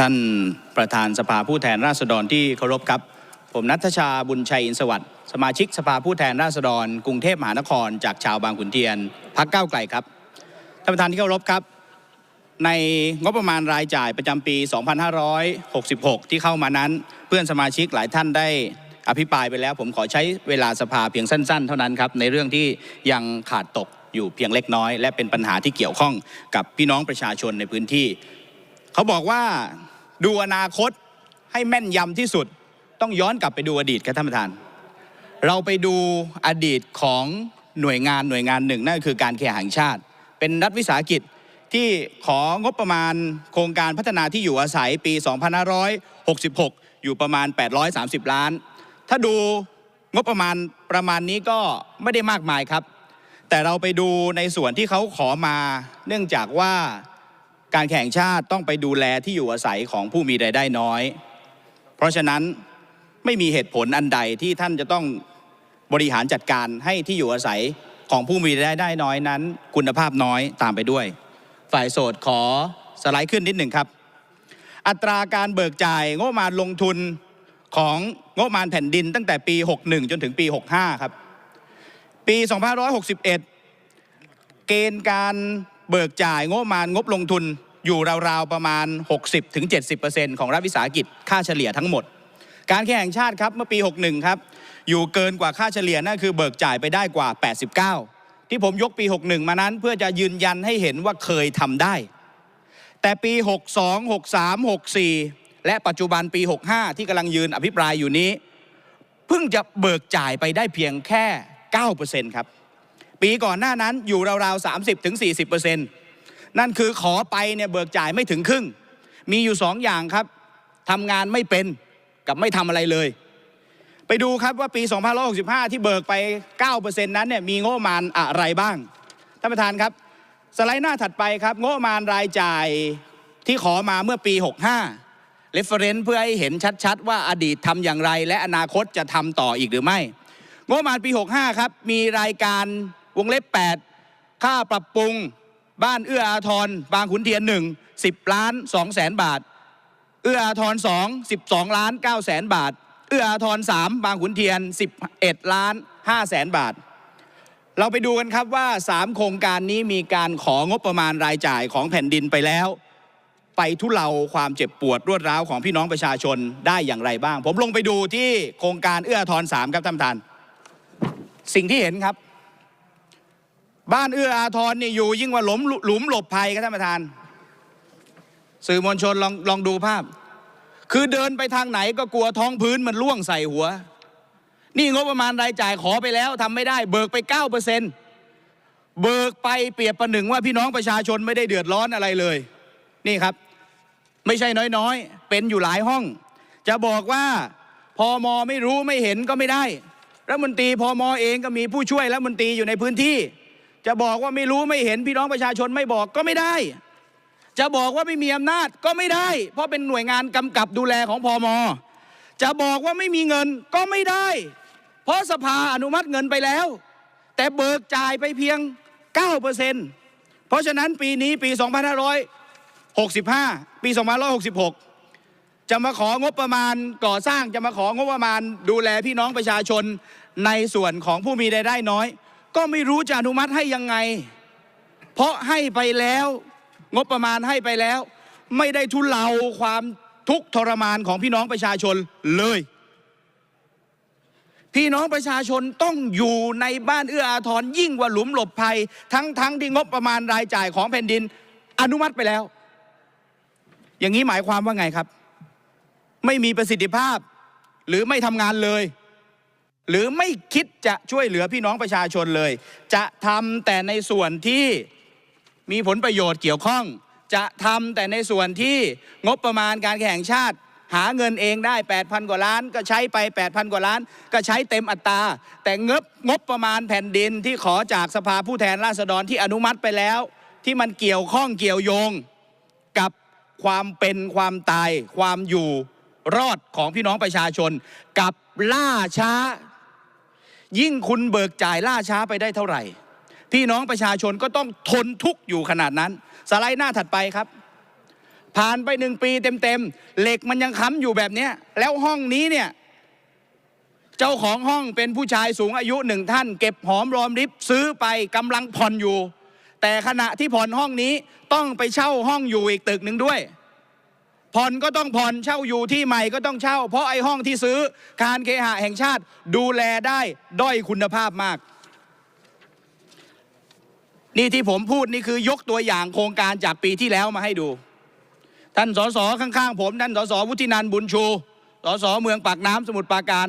ท่านประธานสภาผู้แทนราษฎรที่เคารพครับ ผมนัทชาบุญชัยอินสวัสดิ์สมาชิกสภาผู้แทนราษฎร กรุงเทพมหานคร จากชาวบางขุนเทียนพักเก้าไกลครับท่านประธานที่เคารพครับ ในงบประมาณรายจ่ายประจำปี 2566 ที่เข้ามานั้น เพื่อนสมาชิกหลายท่านได้อภิปรายไปแล้ว ผมขอใช้เวลาสภาเพียงสั้น ๆ เท่านั้นครับในเรื่องที่ยังขาดตกอยู่เพียงเล็กน้อย และเป็นปัญหาที่เกี่ยวข้องกับพี่น้องประชาชนในพื้นที่ เขาบอกว่า ดูอนาคตให้แม่นยำที่สุด ต้องย้อนกลับไปดูอดีตครับท่านประธาน เราไปดูอดีตของหน่วยงานหน่วยงานหนึ่งนั่นก็คือการเคหะแห่งชาติ เป็นรัฐวิสาหกิจที่ของบประมาณโครงการพัฒนาที่อยู่อาศัยปี 2566 อยู่ประมาณ 830 ล้าน ถ้าดูงบประมาณประมาณนี้ก็ไม่ได้มากมายครับ แต่เราไปดูในส่วนที่เขาขอมา เนื่องจากว่า การแข่งชาติต้องไปดูแลที่อยู่อาศัยของผู้มีรายได้น้อย เพราะฉะนั้นไม่มีเหตุผลอันใดที่ท่านจะต้องบริหารจัดการให้ที่อยู่อาศัยของผู้มีรายได้น้อยนั้น คุณภาพน้อยตามไปด้วย ฝ่ายโสดขอสไลด์ขึ้นนิดหนึ่งครับ อัตราการเบิกจ่ายงบประมาณลงทุนของงบประมาณแผ่นดินตั้งแต่ปี 61 จนถึงปี 65 ครับ ปี 2561 เกณฑ์การ เบิกจ่ายงบมางบลงทุนอยู่ราวๆประมาณ 60-70%ของรัฐวิสาหกิจค่าเฉลี่ยทั้งหมด การแข่งชาติครับเมื่อปี 61 ครับ อยู่เกินกว่าค่าเฉลี่ยนั่นคือเบิกจ่ายไปได้กว่า 89 ที่ผมยกปี 61 มานั้น เพื่อจะยืนยันให้เห็นว่าเคยทำได้ แต่ปี 62 63 64 และปัจจุบันปี 65 ที่กำลังยืนอภิปรายอยู่นี้ เพิ่งจะเบิกจ่ายไปได้เพียงแค่ 9%ครับ ปีก่อนหน้านั้นอยู่ราวๆ30ถึง40นั่นคือขอไปเนี่ยเบิกจ่ายไม่ถึงครึ่ง มีอยู่สองอย่างครับทำงานไม่เป็นกับไม่ทำอะไรเลย ไปดูครับว่าปี 2565 ที่เบิกไป 9%นั้นเนี่ยมีงบประมาณอะไรบ้าง ท่านประธานครับ สไลด์หน้าถัดไปครับ งบประมาณรายจ่ายที่ขอมาเมื่อปี 65 reference เพื่อให้เห็นชัดๆ ว่าอดีตทำอย่างไร และอนาคตจะทำต่ออีกหรือไม่ งบประมาณปี 65 ครับ มีรายการ วงเล็บ 8 ค่าปรับปรุงบ้านเอื้ออาทรบางขุนเทียน 1 10 ล้าน2แสนบาท เอื้ออาทร2 12 ล้าน9แสนบาท เอื้ออาทร3บางขุนเทียน 11 ล้าน5แสนบาท เราไปดูกันครับว่า 3 โครงการนี้มีการของบประมาณรายจ่ายของแผ่นดินไปแล้ว ไปทุเลาความเจ็บปวดรวดร้าวของพี่น้องประชาชนได้อย่างไรบ้าง ผมลงไปดูที่โครงการเอื้ออาทร3ครับท่านประธาน สิ่งที่เห็นครับ บ้านเอื้ออาทรนี่อยู่ยิ่งกว่าหลุมหลุมหลบภัยครับท่านประธาน สื่อมวลชนลองลองดูภาพ คือเดินไปทางไหนก็กลัวท้องพื้นมันล่วงใส่หัว นี่งบประมาณรายจ่ายขอไปแล้วทำไม่ได้ เบิกไป9%เปอร์เซ็นต์เบิกไปเปรียบประหนึ่งว่าพี่น้องประชาชนไม่ได้เดือดร้อนอะไรเลย นี่ครับ ไม่ใช่น้อยๆ เป็นอยู่หลายห้อง จะบอกว่าพอมอไม่รู้ไม่เห็นก็ไม่ได้รัฐมนตรีพอมอเองก็มีผู้ช่วยรัฐมนตรีอยู่ในพื้นที่ จะบอกว่าไม่รู้ไม่เห็นพี่น้องประชาชนไม่บอกก็ไม่ได้ จะบอกว่าไม่มีอำนาจก็ไม่ได้ เพราะเป็นหน่วยงานกำกับดูแลของพอมอจะบอกว่าไม่มีเงินก็ไม่ได้ เพราะสภาอนุมัติเงินไปแล้ว แต่เบิกจ่ายไปเพียง 9%เพราะฉะนั้นปีนี้ปี 2565 ปี 2566 จะมาของบประมาณก่อสร้างจะมาของบประมาณดูแลพี่น้องประชาชนในส่วนของผู้มีรายได้น้อย ก็ไม่รู้จะอนุมัติให้ยังไง เพราะให้ไปแล้ว งบประมาณให้ไปแล้ว ไม่ได้ทุเลาความทุกข์ทรมานของพี่น้องประชาชนเลย พี่น้องประชาชนต้องอยู่ในบ้านเอื้ออาทรยิ่งกว่าหลุมหลบภัย ทั้งทั้งที่งบประมาณรายจ่ายของแผ่นดิน อนุมัติไปแล้ว อย่างนี้หมายความว่าไงครับ ไม่มีประสิทธิภาพหรือไม่ทำงานเลย หรือไม่คิดจะช่วยเหลือพี่น้องประชาชนเลย จะทำแต่ในส่วนที่มีผลประโยชน์เกี่ยวข้อง จะทำแต่ในส่วนที่งบประมาณการแข่งชาติ หาเงินเองได้ 8,000 กว่าล้าน ก็ใช้ไป 8,000 กว่าล้าน ก็ใช้เต็มอัตรา แต่เงบงบประมาณแผ่นดินที่ขอจากสภาผู้แทนราษฎรที่อนุมัติไปแล้ว ที่มันเกี่ยวข้องเกี่ยวโยงกับความเป็นความตาย ความอยู่รอดของพี่น้องประชาชน กับล่าช้า ยิ่งคุณเบิกจ่ายล่าช้าไปได้เท่าไหร่ พี่น้องประชาชนก็ต้องทนทุกข์อยู่ขนาดนั้น สไลด์หน้าถัดไปครับ ผ่านไปหนึ่งปีเต็มๆเหล็กมันยังค้ำอยู่แบบนี้แล้วห้องนี้เนี่ยเจ้าของห้องเป็นผู้ชายสูงอายุหนึ่งท่าน เก็บหอมรอมริบซื้อไปกำลังผ่อนอยู่ แต่ขณะที่ผ่อนห้องนี้ต้องไปเช่าห้องอยู่อีกตึกหนึ่งด้วย ผ่อนก็ต้องผ่อนเช่าอยู่ที่ใหม่ก็ต้องเช่า เพราะไอ้ห้องที่ซื้อการเคหะแห่งชาติดูแลได้ด้อยคุณภาพมาก นี่ที่ผมพูดนี่คือยกตัวอย่างโครงการจากปีที่แล้วมาให้ดู ท่านสสข้างๆผมท่านสสวุฒินันบุญชูสสเมืองปากน้ำสมุทรปราการ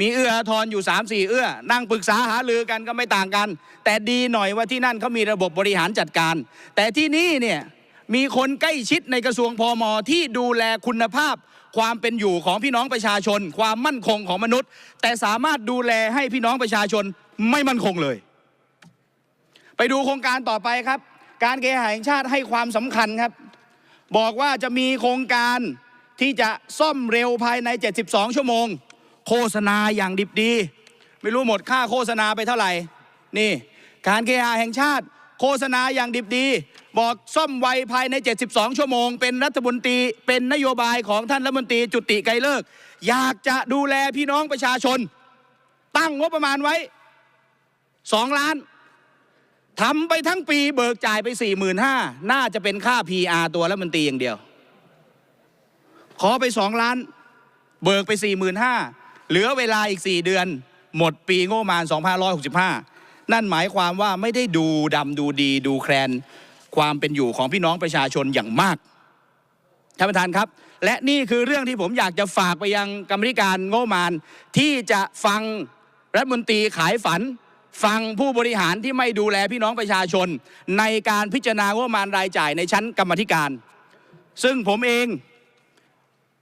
มีเอื้ออาทรอยู่3ามสี่เอื้อ นั่งปรึกษาหารือกันก็ไม่ต่างกัน แต่ดีหน่อยว่าที่นั่นเขามีระบบบริหารจัดการ แต่ที่นี่เนี่ย มีคนใกล้ชิดในกระทรวงพมที่ดูแลคุณภาพ ความเป็นอยู่ของพี่น้องประชาชน ความมั่นคงของมนุษย์ แต่สามารถดูแลให้พี่น้องประชาชนไม่มั่นคงเลย ไปดูโครงการต่อไปครับ การเคหะแห่งชาติให้ความสำคัญครับ บอกว่าจะมีโครงการที่จะซ่อมเร็วภายใน 72 ชั่วโมง โฆษณาอย่างดิบดี ไม่รู้หมดค่าโฆษณาไปเท่าไหร่นี่ การเคหะแห่งชาติ โฆษณาอย่างดิบดี บอกซ่อมไวภายใน 72 ชั่วโมง เป็นรัฐมนตรีเป็นนโยบายของท่านรัฐมนตรีจุติไกรเลิก อยากจะดูแลพี่น้องประชาชน ตั้งงบประมาณไว้ 2 ล้านทำไปทั้งปีเบิกจ่ายไปสี่หมื่นห้าน่าจะเป็นค่า PR ตัวแล้วมันตรีอย่างเดียว ขอไปสองล้าน เบิกไปสี่หมื่นห้าเหลือเวลาอีกสี่เดือน หมดปีงบประมาณ 2565 นั่นหมายความว่าไม่ได้ดูดำดูดีดูแคลน ความเป็นอยู่ของพี่น้องประชาชนอย่างมากท่านประธานครับ และนี่คือเรื่องที่ผมอยากจะฝากไปยังกรรมธิการโงบประมาณที่จะฟังรัฐมนตรีขายฝัน ฟังผู้บริหารที่ไม่ดูแลพี่น้องประชาชน ในการพิจารณางบประมาณรายจ่ายในชั้นกรรมธิการ ซึ่งผมเอง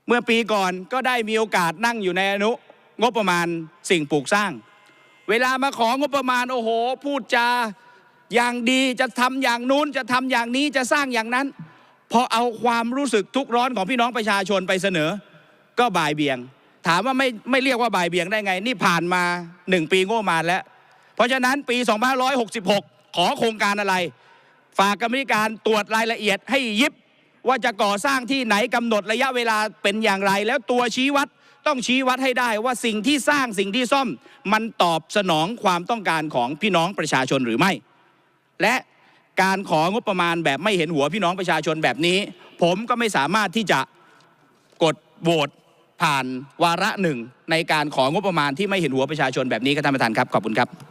เมื่อปีก่อนก็ได้มีโอกาสนั่งอยู่ในอนุงบประมาณสิ่งปลูกสร้าง เวลามาของบประมาณโอ้โห พูดจา อย่างดีจะทำอย่างนู้นจะทำอย่างนี้จะสร้างอย่างนั้น พอเอาความรู้สึกทุกข์ร้อนของพี่น้องประชาชนไปเสนอ ก็บ่ายเบี่ยง ถามว่าไม่ไม่เรียกว่าบ่ายเบี่ยงได้ไง นี่ผ่านมาหนึ่งปีโงบประมาแล้ว เพราะฉะนั้นปี 2566 ขอโครงการอะไร ฝากกรรมธิการตรวจรายละเอียดให้ยิบว่าจะก่อสร้างที่ไหนกำหนดระยะเวลาเป็นอย่างไร แล้วตัวชี้วัดต้องชี้วัดให้ได้ว่าสิ่งที่สร้างสิ่งที่ซ่อม มันตอบสนองความต้องการของพี่น้องประชาชนหรือไม่ และการของบประมาณแบบไม่เห็นหัวพี่น้องประชาชนแบบนี้ ผมก็ไม่สามารถที่จะกดโหวตผ่านวาระหนึ่งในการของบประมาณที่ไม่เห็นหัวประชาชนแบบนี้ครับท่านประธานครับขอบคุณครับ